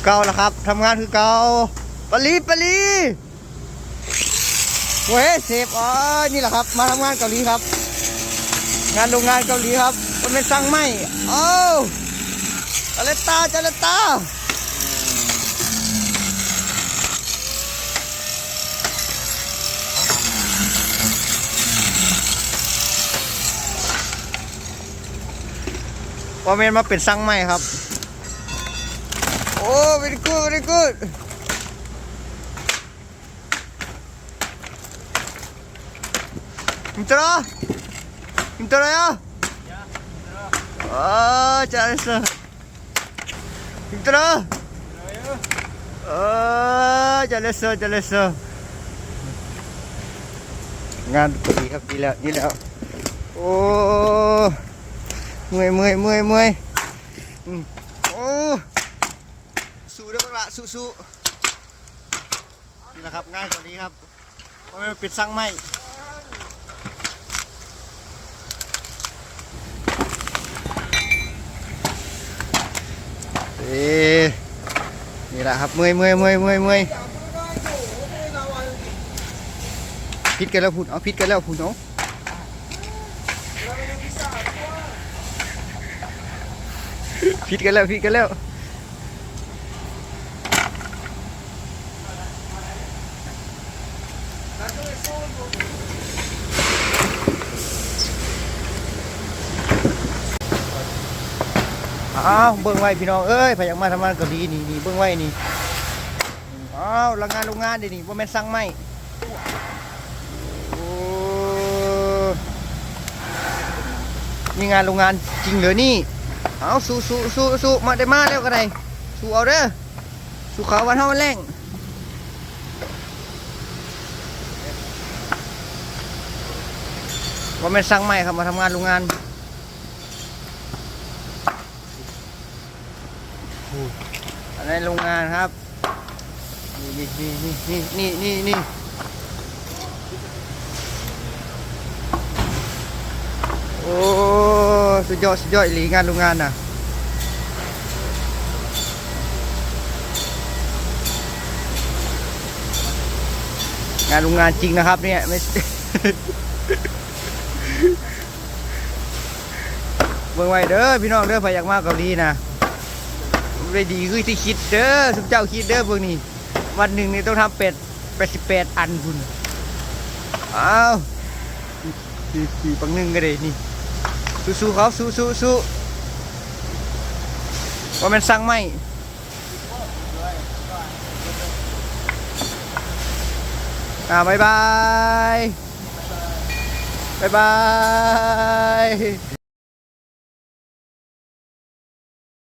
คือเก่าแล้วครับทำงานคือเก่าปลีปลีเว้ยเซฟอ๋อนี่แหละครับ มาทำงานเกาหลีครับ งานโรงงานเกาหลีครับ มันเป็นสั่งไหมเอ้าจาเลตาจาเลตาว่าเมนมาเป็นสั่งไหมครับ very good, very good. Intro? Intro ya? Ya, intro. Ah, oh, cari rasa. Intro? Oh, cak rasa, cak rasa. Ngan pergi ke bila ni lah. Oh. Mui, mui, mui, mui. Hmm. สู้ด้อบักละสู้สู้นี่แหละครับง่านตัวนี้ครับเพราะมันปิดสั่งไหมเอนี่แหละครับเมื่อยเมื่อยเมื่อยเมื่อยเมื่อยพิดกันแล้วพูดเอาพิดกันแล้วพูดเอาพิดกันแล้วพิดกันแล้ว อ้าวเบิ่งไว้พี่น้องเอ้ยพยายามมาทำงานกาหลีนี่นี่เบิ่งไว้นี่อ้าวโรงงานโรงงานเดี๋ยวนี้ว่าแม่นสั่งไหมมีงานโรงงานจริงเหรอนี่เอาสู้สู้สู้สู้มาได้มาแล้วก็ได้สู้เอาเด้อสู้เขาวันเท่าวันแรงว่าแม่นสั่งไหมครับมาทำงานโรงงาน อันนี้โรงงานครับนี่นี่นี่นี่นี่นี่นี่โอ้สุดยอดสุดยอดหลีงานโรงงานน่ะงานโรงงานจริงนะครับเนี่ยไม่เบิ่งไว้เด้อพี่น้องเด้อพยายามมาเกาหลีนะ ได้ดีคือที่คิดเด้อสมเจ้าคิดเด้อพวกนี้ วันหนึ่งนี่ต้องทำเป็ดแปดสิบแปดอันคุณอ้าวสี่สี่ปังหนึ่งก็ได้นี่สู้ๆเขาสู้สู้สู้ว่ามันสั่งไหมอ่าบายบายบายบาย